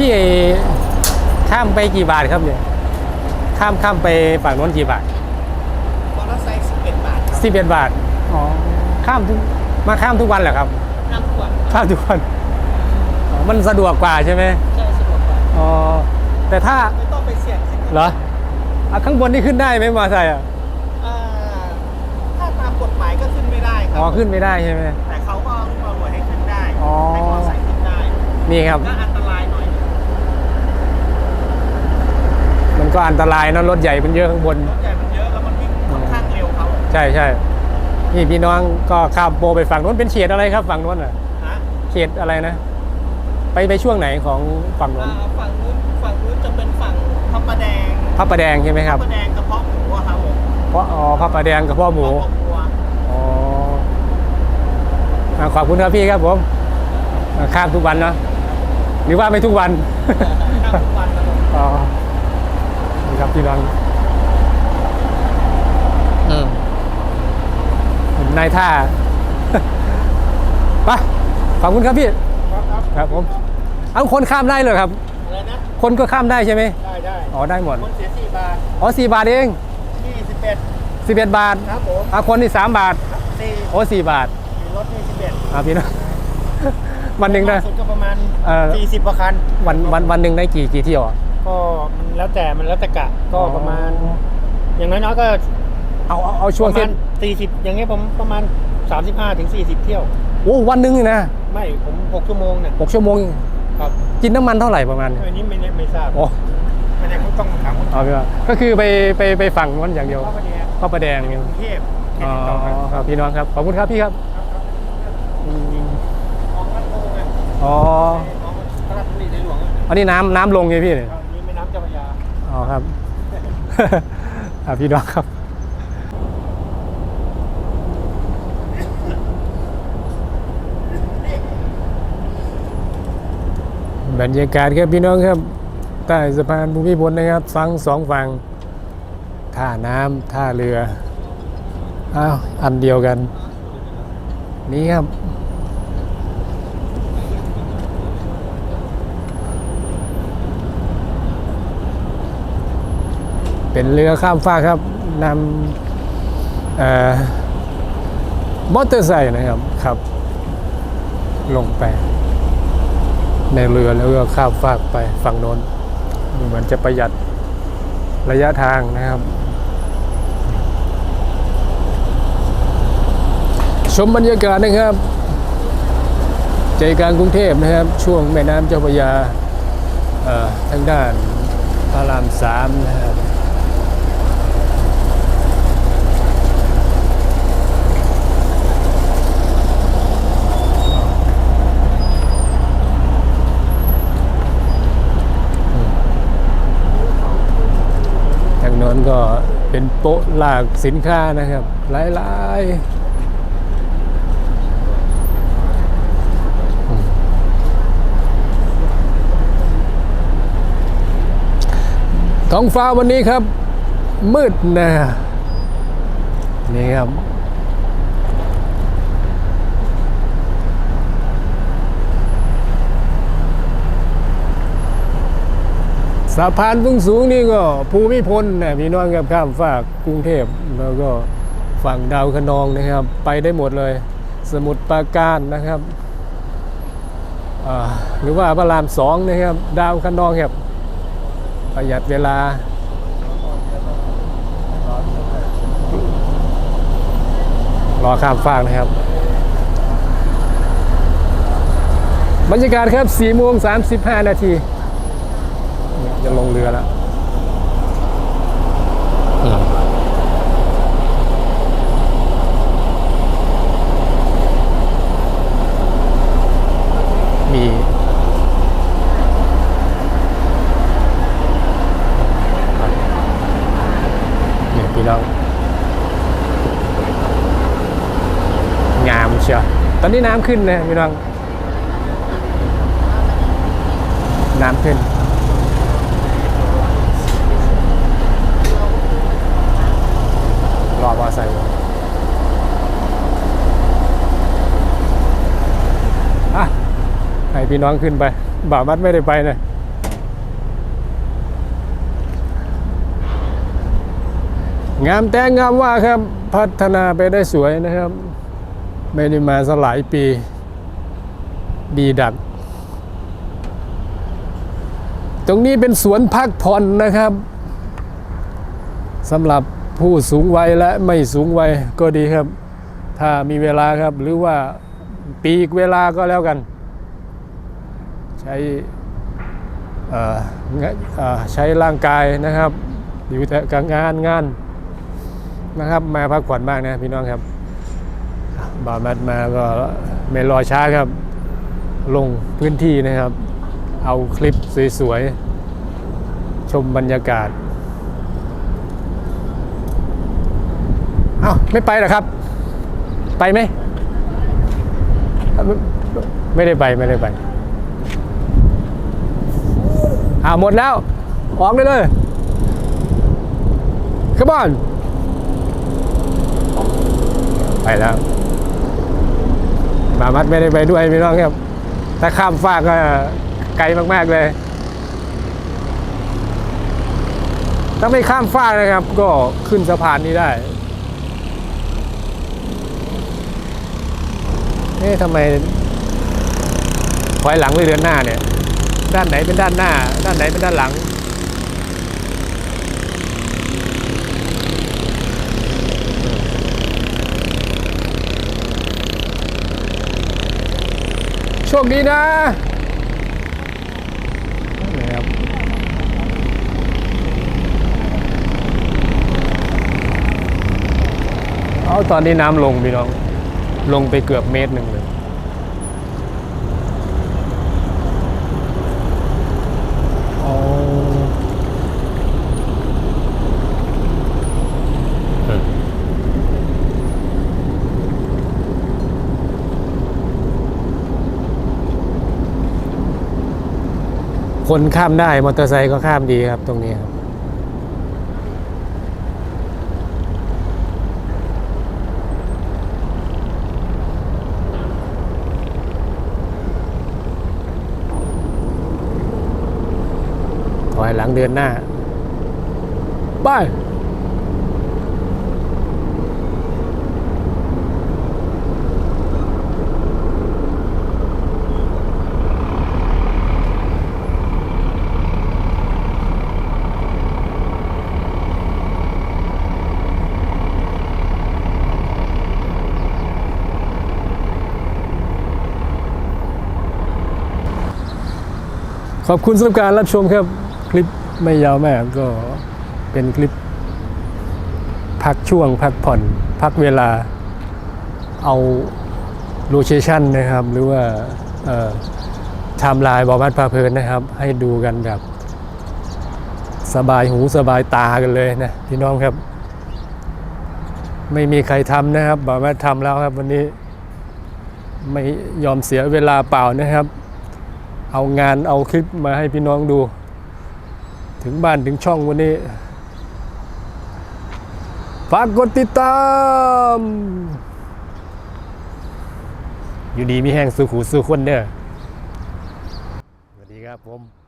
พี่ไอ้ข้ามไปกี่บาทครับเนี่ยข้ามข้ามไปฝั่งโน้นกี่บาทมอเตอร์ไซค์11บาทครับสิบเอ็ดบาทอ๋อข้ามทุกมาข้ามทุกวันเหรอครับน้ำขวดข้ามทุกวันอ๋อมันสะดวกกว่าใช่ไหมใช่สะดวกกว่าอ๋อแต่ถ้าไม่ต้องไปเสี่ยงสิครับเหรออะข้างบนนี่ขึ้นได้ไหมมอเตอร์ไซค์อะอ่าถ้าตามกฎหมายก็ขึ้นไม่ได้ครัอ๋อขึ้นไม่ได้ใช่ไหมแต่เขาก็เอาลูกมารวยให้ขึ้นได้อ๋อให้มอเตอร์ไซค์ขึ้นได้นี่ครับ ก็อันตรายหน่อยมันก็อันตรายเนอะรถใหญ่มันเยอะข้างบนรถใหญ่มันเยอะแล้วมันวิ่งค่อนข้างเร็วเขาใช่ใช่นี่พี่น้องก็ข้ามโปรไปฝั่งโน้นเป็นเขตอะไรครับฝั่งโน้นอะฮะเขตอะไรนะ ไปไปช่วงไหนของฝั่งโน้นอ่าฝั่งนู้นฝั่งนู้นจะเป็นฝั่งพระประแดงพระประแดงใช่ไหมคพรัระบประแดงกระเพาะหมูอะครับผมเพราะอ๋อพระประแดงกับพ่อหมูกระเพาะวัวอ๋ออะขอบคุณครับพี่ครับผมอะข้ามทุกวันเนอะหรือว่าไม่ทุกวันข้ามทุกวันครับผมอ๋อนี่ ครับพี่น้องอืมนายท่าไปขอบคุณครับพี่ครับครับครับผม เอาคนข้ามได้เลยครับอะไรนะ คนก็ข้ามได้ใช่ไหมได้ได้อ๋อได้หมด คนเสีย4บาท อ๋อสี่บาทเองนี่11สิบเอ็ดบาท ครับผมเอาคนที่สามบาท4โอ้สี่บาทรถนี่11อะพี่น้องวันหนึ่งได้ล่าสุดก็ประมาณเอ่อ40กว่าคัน วันวันวันหนึ่งได้กี่กี่เที่ยวอะ ก็มันแล้วแต่มันแล้วแต่กะก็อ๋อประมาณ อย่างน้อยๆก็เอาเอาเอาช่วงประเส้มานณ40อย่างเงี้ยผมประมาณ35ถึง40เที่ยว โอ้วันหนึ่งนี่นะไม่ผม6ชั่วโมงเนี่ยหกชั่วโมงครับกินน้ำมันเท่าไหร่ประมาณเนี่ยอันนี้ไม่แน่ไม่ทราบโอ้ไม่แน่ต้องถามคนเอาไปว่าก็คือไปไปไปฝั่งนู้นอย่างเดียวเข้าไปเนี่ยพระประแดงเนี่ย กรุงเทพเขตอ๋อติดต่อกันครับพี่น้องครับ ขอบคุณครับพี่ครับอืมของพันโพไงอ๋อของพระราชดำริในหลวงอะอันนี้น้ำน้ำลงไงพี่เนี่ยครับ ครับ พี่น้องครับ บรรยากาศครับพี่น้องครับ ใต้สะพานภูมิพลนะครับฟังสองฝั่งท่าน้ำท่าเรืออ้าวอันเดียวกัน นี่ครับ เป็นเรือข้ามฟากครับนำมอเตอร์ไซค์นะครับขับ ลงไป ในเรือแล้วก็ข้ามฟากไปฝั่งโน้นเหมือนจะประหยัดระยะทางนะครับชมบรรยากาศนะครับ ใจกลางกรุงเทพนะครับ ช่วงแม่น้ำเจ้าพระยาทางด้านพระรามสามนะครับ ทางโน้นก็เป็น โต๊ะหลากสินค้านะครับ หลายๆท้องฟ้าวันนี้ครับ มืดนะนี่ครับะพานสูงสูงนี่ก็ภูมิพลนะพี่น้องครับข้ามฝากกรุงเทพแล้วก็ฝั่งดาวคะนองนะครับ ไปได้หมดเลย สมุทรปราการนะครับหรือว่าพระรามสองนะครับ ดาวคะนองครับประหยัดเวลารอข้ามฟากนะครับ บรรยากาศครับ4โมง35 นาที จะลงเรือแล้วมีเนี่ยพี่น้องงามเชียวตอนนี้น้ำขึ้นนะพี่น้อง น้ำขึ้น พี่น้องขึ้นไป บ่ามัดไม่ได้ไปนะงามแต่งามว่าครับ พัฒนาไปได้สวยนะครับ ไม่ได้มาสลายปี ดีดัก ตรงนี้เป็นสวนพักผ่อนนะครับสำหรับผู้สูงวัยและไม่สูงวัยก็ดีครับ ถ้ามีเวลาครับหรือว่าปีกเวลาก็แล้วกัน ใช้ใช้ร่างกายนะครับอยู่แต่กับงานงานนะครับมาพักผ่อนบ้างนะพี่น้องครับบ่าวมัดมาก็ไม่รอช้าครับ ลงพื้นที่นะครับ เอาคลิปสวยๆ ชมบรรยากาศเอ้าไม่ไปหรอครับ ไปไหมไม่ได้ไป ไม่ได้ไป อ่าหมดแล้ว ออกได้เลย Come on ไปแล้ว มามัดไม่ได้ไปด้วยพี่น้องครับ ถ้าข้ามฟากก็ไกลมาก ๆ เลย ถ้าไม่ข้ามฟากนะครับ ก็ขึ้นสะพานนี้ได้เอ๊ะทำไมถอยหลังหรือเดินหน้าเนี่ย ด้านไหนเป็นด้านหน้า ด้านไหนเป็นด้านหลัง โชคดีนะเอาตอนนี้น้ำลงพี่น้อง ลงไปเกือบเมตรหนึ่งเลย อ๋อเออ คนข้ามได้ มอเตอร์ไซค์ก็ข้ามดีครับตรงนี้ครับถอยหลังเดือนหน้า ไป ขอบคุณสำหรับการรับชมครับ คลิปไม่ยาวมากก็เป็นคลิป พักช่วงพักผ่อน พักเวลาเอาโลเคชันนะครับ หรือว่าไทม์ไลน์บอมัดพาเพลินนะครับ ให้ดูกันแบบสบายหูสบายตากันเลยนะพี่น้องครับ ไม่มีใครทำนะครับบอมัดทำแล้วครับวันนี้ไม่ยอมเสียเวลาเปล่านะครับ เอางานเอาคลิปมาให้พี่น้องดู ถึงบ้านถึงช่องวันนี้ฝากกดติดตาม อยู่ดีมีแห้งสู้ขูสู้คนเด้อสวัสดีครับผม